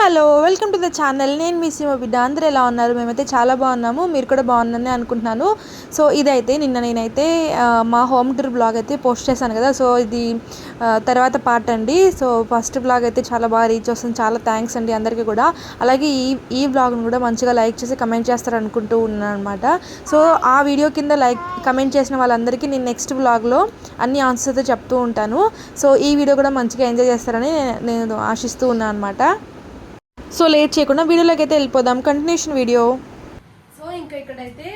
Hello welcome to the channel. నేను మీ సీమ బిడ్డ. అందరూ ఎలా ఉన్నారు? మేమైతే చాలా బాగున్నాము. మీరు కూడా బాగున్నారని అనుకుంటున్నాను. సో ఇదైతే నిన్న నేనైతే మా హోమ్ టూర్ బ్లాగ్ అయితే పోస్ట్ చేశాను కదా. సో ఇది తర్వాత పార్ట్ అండి. సో ఫస్ట్ బ్లాగ్ అయితే చాలా బాగా రీచ్ వస్తుంది. చాలా థ్యాంక్స్ అండి అందరికీ కూడా. అలాగే ఈ ఈ బ్లాగ్ను కూడా మంచిగా లైక్ చేసి కమెంట్ చేస్తారు అనుకుంటూ ఉన్నాను అనమాట సో ఆ వీడియో కింద లైక్ కమెంట్ చేసిన వాళ్ళందరికీ నేను నెక్స్ట్ బ్లాగ్లో అన్ని ఆన్సర్స్ చెప్తూ ఉంటాను. సో ఈ వీడియో కూడా మంచిగా ఎంజాయ్ చేస్తారని నేను ఆశిస్తూ ఉన్నాను అనమాట సో లేట్ చేయకుండా వీడియోలోకి అయితే వెళ్ళిపోదాం. కంటిన్యూషన్ వీడియో సో ఇంకా ఇక్కడైతే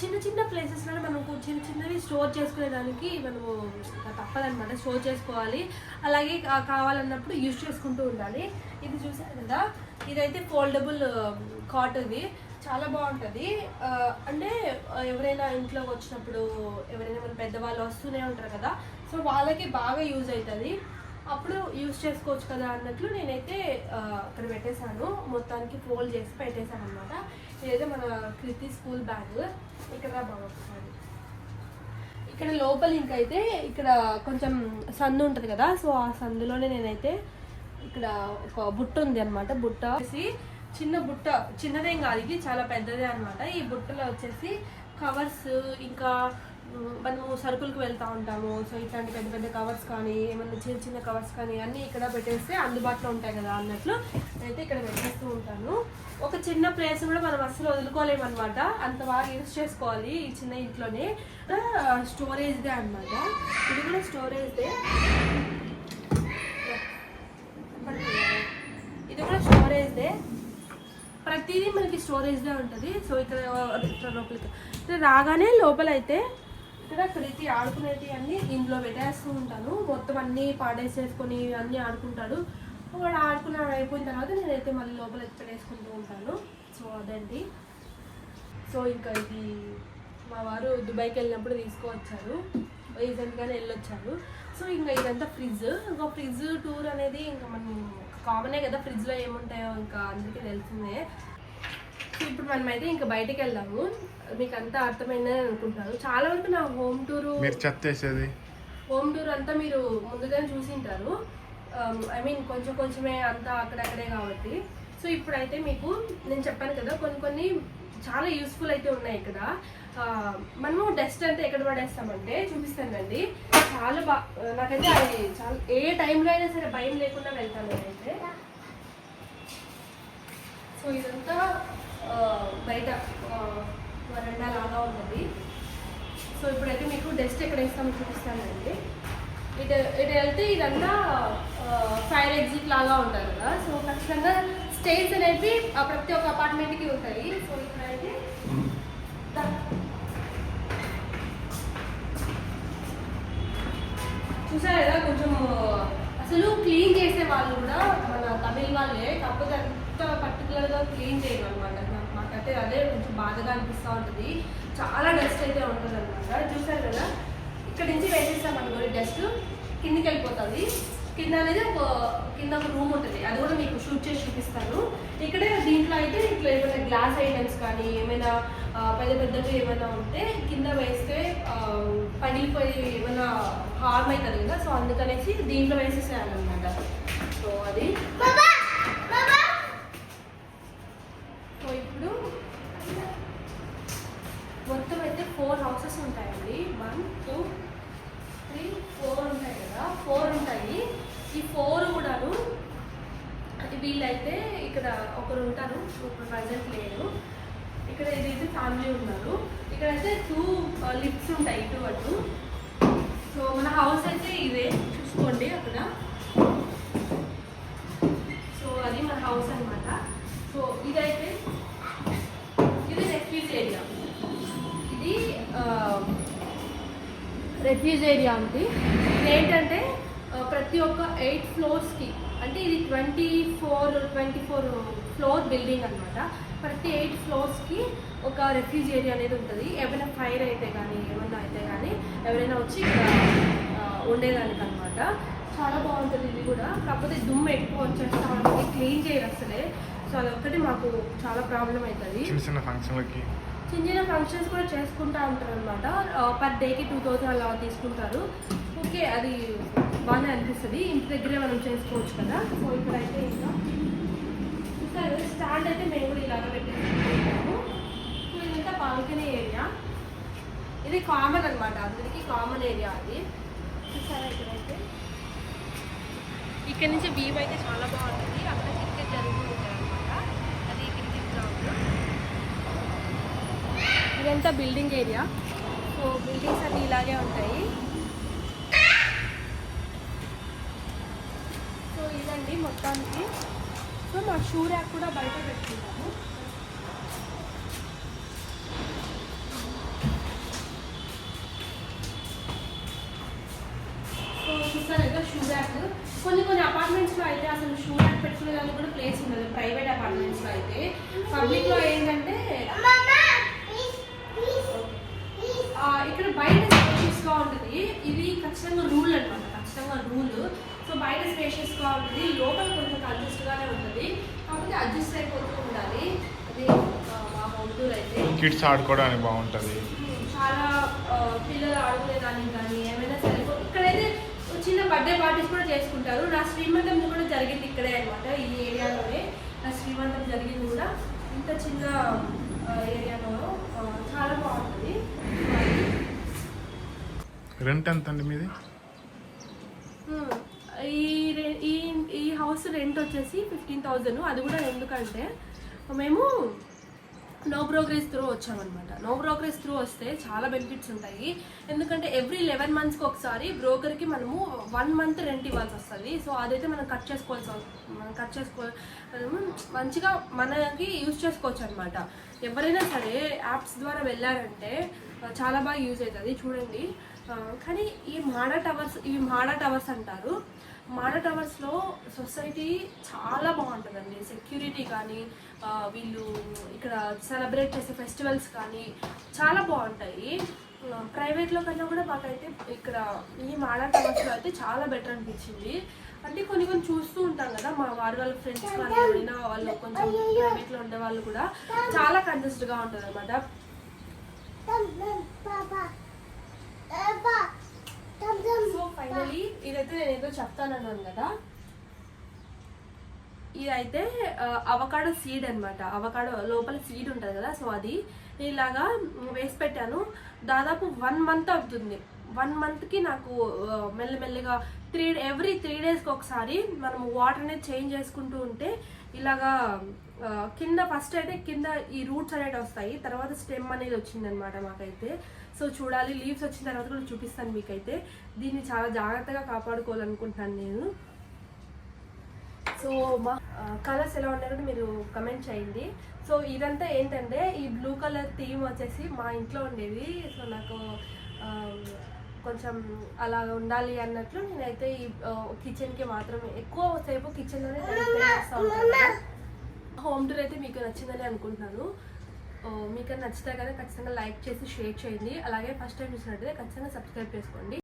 చిన్న చిన్న ప్లేసెస్లో మనకు చిన్న చిన్నవి స్టోర్ చేసుకునేదానికి మనము తప్పదనమాట స్టోర్ చేసుకోవాలి. అలాగే కావాలన్నప్పుడు యూజ్ చేసుకుంటూ ఉండాలి. ఇది చూసారు కదా? ఇదైతే ఫోల్డబుల్ కాట్ um, ఇది. చాలా బాగుంటుంది. అంటే ఎవరైనా ఇంట్లోకి వచ్చినప్పుడు ఎవరైనా మన పెద్దవాళ్ళు వస్తూనే ఉంటారు కదా? సో వాళ్ళకి బాగా యూజ్ అవుతుంది. అప్పుడు యూజ్ చేసుకోవచ్చు కదా అన్నట్లు నేనైతే అక్కడ పెట్టేశాను. మొత్తానికి ఫోల్డ్ చేసి పెట్టేశాను అనమాట ఇదైతే మన కృతి స్కూల్ బ్యాగ్. ఇక్కడ బాగుంటుంది ఇక్కడ లోపల ఇంకైతే ఇక్కడ కొంచెం సందు ఉంటుంది కదా సో ఆ సందులోనే నేనైతే ఇక్కడ ఒక బుట్ట ఉంది అనమాట బుట్ట వచ్చేసి చిన్న బుట్ట చిన్నదేం కాదు ఇది చాలా పెద్దదే అనమాట ఈ బుట్టలో వచ్చేసి కవర్స్ ఇంకా మనము సరుకులకు వెళ్తూ ఉంటాము. సో ఇట్లాంటి పెద్ద పెద్ద కవర్స్ కానీ ఏమన్నా చిన్న చిన్న కవర్స్ కానీ అన్నీ ఇక్కడ పెట్టేస్తే అందుబాటులో ఉంటాయి కదా అన్నట్లు అయితే ఇక్కడ పెట్టేస్తూ ఉంటాను. ఒక చిన్న ప్లేస్ కూడా మనం అస్సలు వదులుకోలేమన్నమాట. అంత బాగా యూస్ చేసుకోవాలి ఈ చిన్న ఇంట్లోనే. స్టోరేజ్దే అన్నమాట. ఇది కూడా స్టోరేజ్దే ఇది కూడా స్టోరేజ్దే ప్రతిదీ మనకి స్టోరేజ్దే ఉంటుంది. సో ఇక్కడ లోపలికి. రాగానే లోపల అయితే ఇక్కడ ప్రీతి ఆడుకునేవి అన్నీ ఇంట్లో పెట్టేస్తూ ఉంటాను. మొత్తం అన్నీ పాడేసేసుకొని అన్నీ ఆడుకుంటాడు. వాడు ఆడుకున్నాడు అయిపోయిన తర్వాత నేనైతే మళ్ళీ లోపల ఎత్తి పెట్టేసుకుంటూ ఉంటాను. సో అదండి. సో ఇంకా ఇది మా వారు దుబాయ్కి వెళ్ళినప్పుడు తీసుకువచ్చారు. రీసెంట్గానే వెళ్ళొచ్చారు. సో ఇంకా ఇదంతా ఫ్రిడ్జ్. ఇంకా ఫ్రిడ్జ్ టూర్ అనేది ఇంకా మనం కామనే కదా ఫ్రిడ్జ్లో ఏముంటాయో ఇంకా అందరికీ తెలిసిందే. ఇప్పుడు మనమైతే ఇంకా బయటికి వెళ్దాము మీకు అంతా అర్థమైందని అనుకుంటున్నాను. చాలా వరకు నా హోమ్ టూరు మీరు చెత్త వేసేది? హోమ్ టూర్ అంతా మీరు ముందుగానే చూసింటారు. ఐ మీన్ కొంచెం కొంచెమే అంతా అక్కడక్కడే కాబట్టి. సో ఇప్పుడైతే మీకు నేను చెప్పాను కదా కొన్ని కొన్ని చాలా యూస్ఫుల్ అయితే ఉన్నాయి ఇక్కడ. ఆ, మనము డస్ట్ అంతా ఎక్కడ పడేస్తామంటే చూపిస్తానండి చాలా బా నాకైతే అది చాలా ఏ టైంలో అయినా సరే భయం లేకుండా వెళ్తాను నేనైతే. సో ఇదంతా బయట వరండా లాగా ఉన్నది. సో ఇప్పుడైతే మీకు డస్ట్ ఎక్కడ వేస్తామో చూపిస్తానండి. ఇటు ఇటు వెళ్తే ఇదంతా ఫైర్ ఎగ్జిట్ లాగా ఉంటుంది కదా. సో ఖచ్చితంగా స్టేజ్ అనేవి ప్రతి ఒక్క అపార్ట్మెంట్కి ఉంటాయి. సో ఇక్కడైతే చూసారు కదా కొంచెం అసలు క్లీన్ చేసే వాళ్ళు కూడా మన తమిళ వాళ్ళే కాకపోతే అంత పర్టికులర్గా క్లీన్ చేయరు అనమాట మాకైతే అదే కొంచెం బాధగా అనిపిస్తూ ఉంటుంది. చాలా డస్ట్ అయితే ఉంటుంది అనమాట చూసారు కదా? ఇక్కడ నుంచి వేసేస్తాం అనుకోండి డస్ట్ కిందికి వెళ్ళిపోతుంది. కింద అనేది ఒక కింద ఒక రూమ్ ఉంటుంది. అది కూడా మీకు షూట్ చేసి చూపిస్తాను. ఇక్కడే దీంట్లో అయితే ఇట్లా ఏమైనా గ్లాస్ ఐటమ్స్ కానీ ఏమైనా పెద్ద పెద్దవి ఏమైనా ఉంటే కింద వేస్తే పగిలిపోయి ఏమైనా హార్మ్ అవుతుంది కదా? సో అందుకనేసి దీంట్లో వేసేసేయాలన్నమాట సో అది. వన్ టూ త్రీ ఫోర్ ఉంటాయి కదా. ఫోర్ ఉంటాయి. ఈ ఫోర్ కూడాను వీళ్ళైతే ఇక్కడ ఒకరు ఉంటారు. ఇప్పుడు ప్రజెంట్ లేరు. ఇక్కడ ఇదైతే ఫ్యామిలీ ఉన్నారు. ఇక్కడైతే టూ లిఫ్ట్స్ uh, ఉంటాయి ఇటు అటు. సో మన హౌస్ అయితే ఇదే. చూసుకోండి అక్కడ సో అది మన హౌస్ అన్నమాట సో ఇదైతే ఇది రెఫ్యూజ్ ఏరియా ఇది రిఫ్యూజ్ ఏరియా ఉంది ఏంటంటే ప్రతి ఒక్క ఎయిట్ ఫ్లోర్స్కి అంటే ఇది twenty four twenty four floor building అనమాట ప్రతి ఎయిట్ ఫ్లోర్స్కి ఒక రెఫ్యూజ్ ఏరియా అనేది ఉంటుంది. ఏమైనా ఫైర్ అయితే కానీ ఏమన్నా అయితే కానీ ఎవరైనా వచ్చి ఉండేదానికి అనమాట చాలా బాగుంటుంది ఇది కూడా. కాకపోతే దుమ్ము ఎక్కువ వచ్చేస్తా ఉంటుంది క్లీన్ చేయరు అసలే. సో అదొక్కటి మాకు చాలా ప్రాబ్లం అవుతుంది. చిన్న చిన్న ఫంక్షన్లకి చిన్న చిన్న ఫంక్షన్స్ కూడా చేసుకుంటా ఉంటారు అనమాట పర్ డేకి టూ థౌసండ్ అలా తీసుకుంటారు. ఓకే అది బాగానే అనిపిస్తుంది. ఇంటి దగ్గరే మనం చేసుకోవచ్చు కదా. సో ఇప్పుడైతే ఇంకా స్టాండ్ అయితే మేము కూడా ఇలాగ పెట్టేసుకుంటాము సో ఇదంతా బాల్కనీ ఏరియా ఇది కామన్ అనమాట అందరికీ కామన్ ఏరియా అది. చూసారా ఇక్కడైతే? ఇక్కడ నుంచి వ్యూ అయితే చాలా బాగుంటుంది. అక్కడ ఇదంతా బిల్డింగ్ ఏరియా సో బిల్డింగ్స్ అన్ని ఇలాగే ఉంటాయి. సో ఇదండి మొత్తానికి. సో మా షూ ర్యాక్ కూడా బయట పెట్టుకుంటాము. సో చూసారు కదా షూ ర్యాక్ కొన్ని కొన్ని అపార్ట్మెంట్స్లో అయితే అసలు షూ ర్యాక్ పెట్టుకునే దానికి కూడా ప్లేస్ ఉండదు. ప్రైవేట్ అపార్ట్మెంట్స్లో అయితే. పబ్లిక్లో ఏంటంటే బయట స్పేషియస్గా ఉంటుంది. ఇది ఖచ్చితంగా రూల్ అన్నమాట. ఖచ్చితంగా రూల్. సో బయట స్పేషియస్గా ఉంటుంది. లోపల కొంచెం కంజెస్ట్గానే ఉంటుంది. కాకపోతే అడ్జస్ట్ అయిపోతూ ఉండాలి. అది మా అయితే. కిడ్స్ ఆడుకోవడానికి బాగుంటుంది. చాలా పిల్లలు ఆడుకునే దానికి కానీ ఏమైనా సరే. ఇక్కడైతే చిన్న బర్త్డే పార్టీస్ కూడా చేసుకుంటారు. నా శ్రీమంతం కూడా జరిగింది ఇక్కడే అనమాట ఈ ఏరియాలోనే. నా శ్రీమంతం జరిగింది కూడా. ఇంత చిన్న ఏరియాలో చాలా బాగుంటుంది. రెంట్ ఎంత అండి మీది ఈ ఈ ఈ హౌస్ రెంట్ వచ్చేసి ఫిఫ్టీన్ థౌజండ్. అది కూడా ఎందుకంటే మేము నో బ్రోకరేజ్ త్రూ వచ్చామన్నమాట. నో బ్రోకరేజ్ త్రూ వస్తే చాలా బెనిఫిట్స్ ఉంటాయి. ఎందుకంటే ఎవ్రీ లెవెన్ మంత్స్కి ఒకసారి బ్రోకర్కి మనము వన్ మంత్ రెంట్ ఇవ్వాల్సి వస్తుంది. సో అదైతే మనం కట్ చేసుకోవాల్సి మనం కట్ చేసుకో మంచిగా మనకి యూజ్ చేసుకోవచ్చు అనమాట ఎవరైనా సరే యాప్స్ ద్వారా వెళ్ళారంటే చాలా బాగా యూజ్ అవుతుంది చూడండి. కానీ ఈ మాడా టవర్స్ ఇవి మాడా టవర్స్ అంటారు. మాడా టవర్స్లో సొసైటీ చాలా బాగుంటుందండి. సెక్యూరిటీ కానీ వీళ్ళు ఇక్కడ సెలబ్రేట్ చేసే ఫెస్టివల్స్ కానీ చాలా బాగుంటాయి. ప్రైవేట్లో కన్నా కూడా మాకైతే ఇక్కడ ఈ మాడా టవర్స్లో అయితే చాలా బెటర్ అనిపించింది. అంటే కొన్ని కొన్ని చూస్తూ ఉంటాం కదా మా వారి వాళ్ళ ఫ్రెండ్స్ కానీ ఎవరైనా వాళ్ళు కొంచెం ప్రైవేట్లో ఉండే వాళ్ళు కూడా చాలా కంజెస్ట్గా ఉంటుంది అనమాట సో ఫైనలీ ఇదైతే నేను ఏదో చెప్తానన్నాను కదా. ఇదైతే అవకాడో సీడ్ అనమాట అవకాడో లోపల సీడ్ ఉంటుంది కదా సో అది ఇలాగా వేసి పెట్టాను. దాదాపు వన్ మంత్ అవుతుంది. వన్ మంత్కి నాకు మెల్లమెల్లగా త్రీ ఎవ్రీ త్రీ డేస్కి ఒకసారి మనం వాటర్ అనేది చేంజ్ చేసుకుంటూ ఉంటే ఇలాగా కింద ఫస్ట్ అయితే కింద ఈ రూట్స్ అనేవి వస్తాయి. తర్వాత స్టెమ్ అనేది వచ్చిందనమాట మాకైతే. సో చూడాలి లీవ్స్ వచ్చిన తర్వాత కూడా చూపిస్తాను మీకైతే. దీన్ని చాలా జాగ్రత్తగా కాపాడుకోవాలనుకుంటున్నాను నేను. సో మా కలర్స్ ఎలా ఉన్నాయో మీరు కమెంట్ చేయండి. సో ఇదంతా ఏంటంటే ఈ బ్లూ కలర్ థీమ్ వచ్చేసి మా ఇంట్లో ఉండేది. సో నాకు కొంచెం అలా ఉండాలి అన్నట్లు నేనైతే ఈ కిచెన్కి మాత్రమే ఎక్కువ సేపు కిచెన్లోనే హోమ్ టూర్ అయితే మీకు నచ్చిందని అనుకుంటున్నాను. మీకు నచ్చితే కనుక ఖచ్చితంగా లైక్ చేసి షేర్ చేయండి. అలాగే ఫస్ట్ టైం చూసినట్టయితే ఖచ్చితంగా సబ్స్క్రైబ్ చేసుకోండి.